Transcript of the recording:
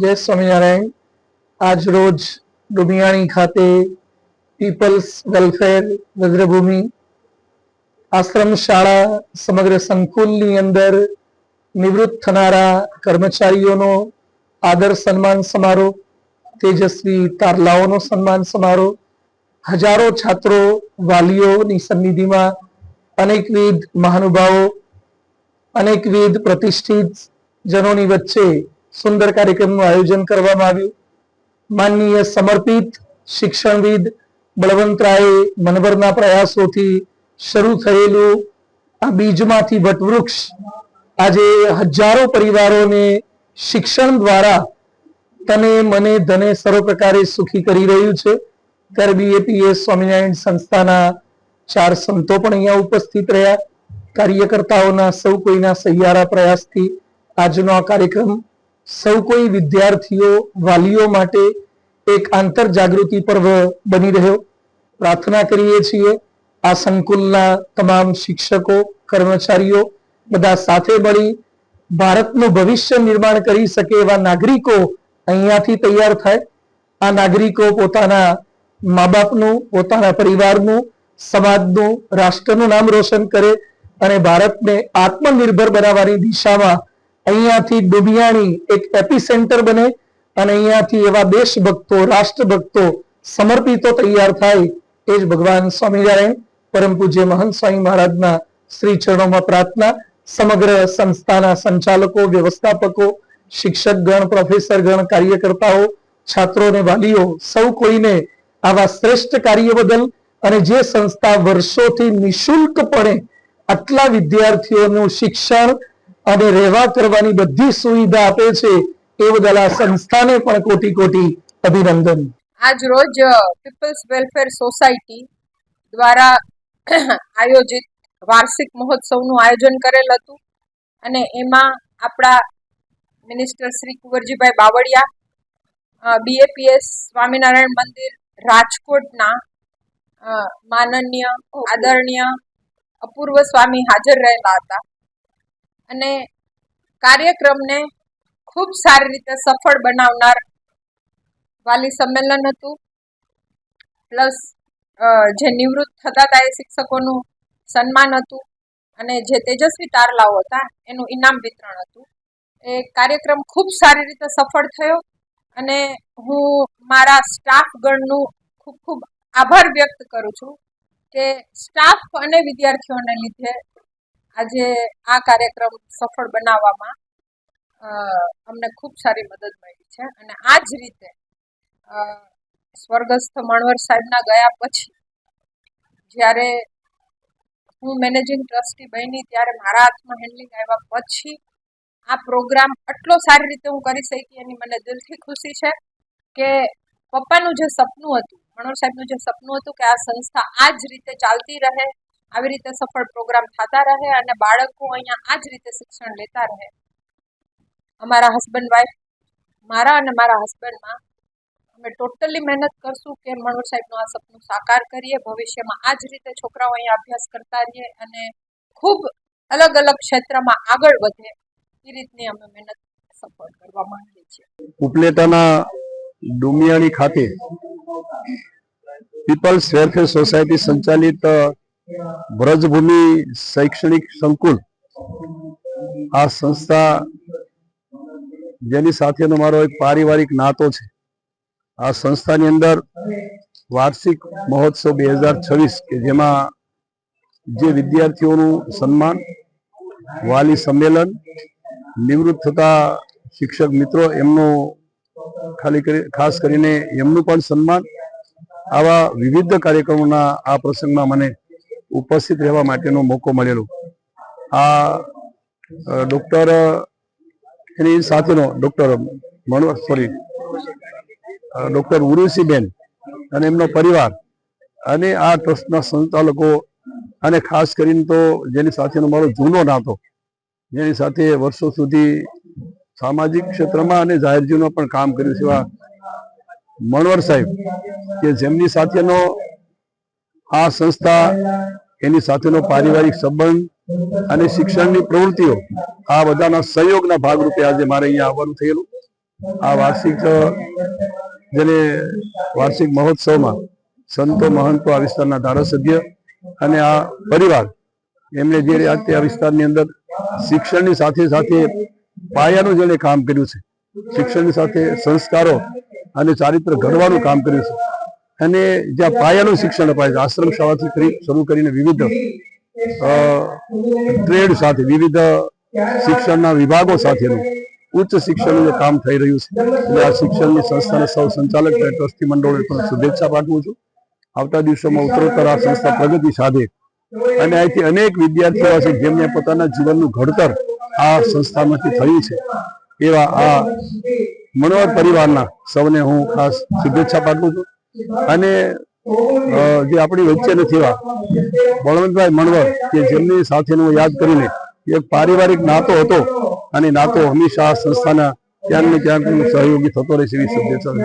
જય સ્વામિનારાયણ. આજ રોજ ડુમિયાણી ખાતે પીપલ્સ વેલફેર વજ્રભૂમિ આશ્રમ શાળા સમગ્ર સંકુલની અંદર નિવૃત્ત થનારા કર્મચારીઓનો આદર સન્માન સમારોહ, તેજસ્વી તારલાઓનો સન્માન સમારોહ, હજારો છાત્રો, વાલીઓની સન્નિધિમાં અનેકવિધ મહાનુભાવો, અનેકવિધ પ્રતિષ્ઠિત જનોની વચ્ચે સુંદર કાર્યક્રમનું આયોજન કરવામાં આવ્યું. માનનીય સમર્પિત શિક્ષણવિદ બળવંતરાય મનવરના પ્રયાસોથી શરૂ થયેલું આ બીજમાંથી વટવૃક્ષ આજે હજારો પરિવારોને શિક્ષણ દ્વારા તને મને ધને સર્વ પ્રકારે સુખી કરી રહ્યું છે. ત્યારે બીએપીએસ સ્વામિનારાયણ સંસ્થાના ચાર સંતો પણ અહીંયા ઉપસ્થિત રહ્યા. કાર્યકર્તાઓના સૌ કોઈના સહિયારા પ્રયાસથી આજનો આ કાર્યક્રમ સૌ કોઈ વિદ્યાર્થીઓ વાલીઓ માટે એક આંતર જાગૃતિ પર્વ બની રહ્યો. પ્રાર્થના કરીએ છીએ આ સંકુલના તમામ શિક્ષકો, કર્મચારીઓ બધા સાથે મળી ભારતનું ભવિષ્ય નિર્માણ કરી શકે એવા નાગરિકો અહીંયાથી તૈયાર થાય. આ નાગરિકો પોતાના મા બાપનું પોતાના પરિવારનું, સમાજનું, રાષ્ટ્રનું નામ રોશન કરે અને ભારતને આત્મનિર્ભર બનાવવાની દિશામાં અહીંયાથી ડુબિયાણી એક એપિસેન્ટર બને અને અહીંયાથી એવા દેશભક્તો, રાષ્ટ્રભક્તો સમર્પિતો તૈયાર થાય એ જ ભગવાન સ્વામિનારાયણ. પરમ પૂજ્ય મહંત સ્વામી મહારાજના શ્રી ચરણોમાં પ્રાર્થના. સમગ્ર સંસ્થાના સંચાલકો, વ્યવસ્થાપકો શિક્ષક ગણ પ્રોફેસર ગણ કાર્યકર્તાઓ છાત્રો અને વાલીઓ, સૌ કોઈને આવા શ્રેષ્ઠ કાર્ય બદલ અને જે સંસ્થા વર્ષોથી નિશુલ્કપણે આટલા વિદ્યાર્થીઓનું શિક્ષણ અને રહેવા કરવાની બધી સુવિધા આપે છે એ બદલ આ સંસ્થાને પણ કોટી કોટી અભિનંદન. આજ રોજ પીપલ્સ વેલફેર સોસાયટી દ્વારા આયોજિત વાર્ષિક મહોત્સવનું આયોજન કરેલ હતું. અને એમાં આપણા મિનિસ્ટર શ્રી કુંવરજીભાઈ બાવળિયા બીએપીએસ સ્વામિનારાયણ મંદિર, રાજકોટના માનનીય, આદરણીય અપૂર્વ સ્વામી હાજર રહેલા હતા. અને કાર્યક્રમને ખૂબ સારી રીતે સફળ બનાવનાર વાલી સંમેલન હતું. પ્લસ જે નિવૃત્ત થતા હતા એ શિક્ષકોનું સન્માન હતું અને જે તેજસ્વી તારલાઓ હતા એનું ઇનામ વિતરણ હતું. એ કાર્યક્રમ ખૂબ સારી રીતે સફળ થયો અને હું મારા સ્ટાફ ગણનું ખૂબ ખૂબ આભાર વ્યક્ત કરું છું કે સ્ટાફ અને વિદ્યાર્થીઓને લીધે આજે આ કાર્યક્રમ સફળ બનાવવામાં અમને ખૂબ સારી મદદ મળી છે. અને આ જ રીતે સ્વર્ગસ્થ મણવર સાહેબના ગયા પછી, જ્યારે હું મેનેજિંગ ટ્રસ્ટી બની, ત્યારે મારા હાથમાં હેન્ડલિંગ આવ્યા પછી, આ પ્રોગ્રામ આટલો સારી રીતે હું કરી શકી એની મને દિલથી ખુશી છે કે પપ્પાનું જે સપનું હતું મણોર સાહેબનું જે સપનું હતું કે આ સંસ્થા આ જ રીતે ચાલતી રહે આવી રીતે સફળ પ્રોગ્રામ થતા રહે અને બાળકો અહીંયા આ જ રીતે શિક્ષણ લેતા રહે. અમારા હસબન્ડ વાઈફ મારા અને મારા હસબન્ડમાં અમે ટોટલી મહેનત કરશું કે મનોર સાહેબનું આ સપનું સાકાર કરીએ, ભવિષ્યમાં આ જ રીતે છોકરાઓ અહીંયા અભ્યાસ કરતા રહીએ અને ખૂબ અલગ અલગ ક્ષેત્રમાં આગળ વધે એ રીતની અમે મહેનત સફળ કરવા માંગીએ છીએ. ઉપલેટાના ડુમિયાણી ખાતે પીપલ્સ વેલફેર સોસાયટી સંચાલિત વ્રજભૂમિ શૈક્ષણિક સંકુલ આ સંસ્થા જેની સાથેનો મારો એક પારિવારિક નાતો છે. આ સંસ્થાની અંદર વાર્ષિક મહોત્સવ બે હજાર છવ્વીસ કે જેમાં જે વિદ્યાર્થીઓનું સન્માન, વાલી સંમેલન, નિવૃત્ત થતા શિક્ષક મિત્રો એમનું ખાલી કરી, ખાસ કરીને એમનું પણ સન્માન, આવા વિવિધ કાર્યક્રમોના આ પ્રસંગમાં મને ઉપસ્થિત રહેવા માટેનો મોકો મળેલો. આ ડૉક્ટર એની સાથેનો doctor Manohar sorry doctor Urvashiben અને એમનો પરિવાર અને આ ટ્રસ્ટના સંચાલકો અને ખાસ કરીને તો જેની સાથેનો મારો જૂનો નાતો, જેની સાથે વર્ષો સુધી સામાજિક ક્ષેત્રમાં અને જાહેર જીવનમાં પણ કામ કર્યું છે એવા મણવર સાહેબ કે જેમની સાથેનો આ સંસ્થા એની સાથેનો પારિવારિક સંબંધ અને શિક્ષણની પ્રવૃત્તિઓ, આ બધાના સહયોગના ભાગરૂપે આજે મારે અહીંયા આવવાનું થયેલું. આ વાર્ષિક, જેને વાર્ષિક મહોત્સવમાં સંતો મહંતો આ વિસ્તારના ધારાસભ્ય અને આ પરિવાર, એમણે જે રીતે આ વિસ્તારની અંદર શિક્ષણની સાથે સાથે પાયાનું જેણે કામ કર્યું છે. શિક્ષણની સાથે સંસ્કારો અને ચારિત્ર ઘડવાનું કામ કર્યું છે. અને જ્યાં પાયાનું શિક્ષણ અપાય છે, આશ્રમ શાળાથી કરી, શરૂ કરીને વિવિધ ટ્રેડ સાથે, વિવિધ શિક્ષણના વિભાગો સાથેનું ઉચ્ચ શિક્ષણનું જે કામ થઈ રહ્યું છે. એટલે આ શિક્ષણની સંસ્થાના સૌ સંચાલક અને ટ્રસ્ટી મંડળોને પણ શુભેચ્છા પાઠવું છું. આવતા દિવસોમાં ઉત્તરોત્તર આ સંસ્થા પ્રગતિ સાધે. અને અહીંથી અનેક વિદ્યાર્થીઓ છે જેમને પોતાના જીવનનું ઘડતર આ સંસ્થામાંથી થયું છે. એવા આ મનોહર પરિવારના સૌને હું ખાસ શુભેચ્છા પાઠવું છું. અને જે આપણી વચ્ચે નથી એવા બળવંતભાઈ મણવર કે જેમની સાથેનું હું યાદ કરીને એક પારિવારિક નાતો હતો અને નાતો હંમેશા સંસ્થાના ક્યાંક ને ક્યાંક સહયોગી થતો રહેશે એવી છું.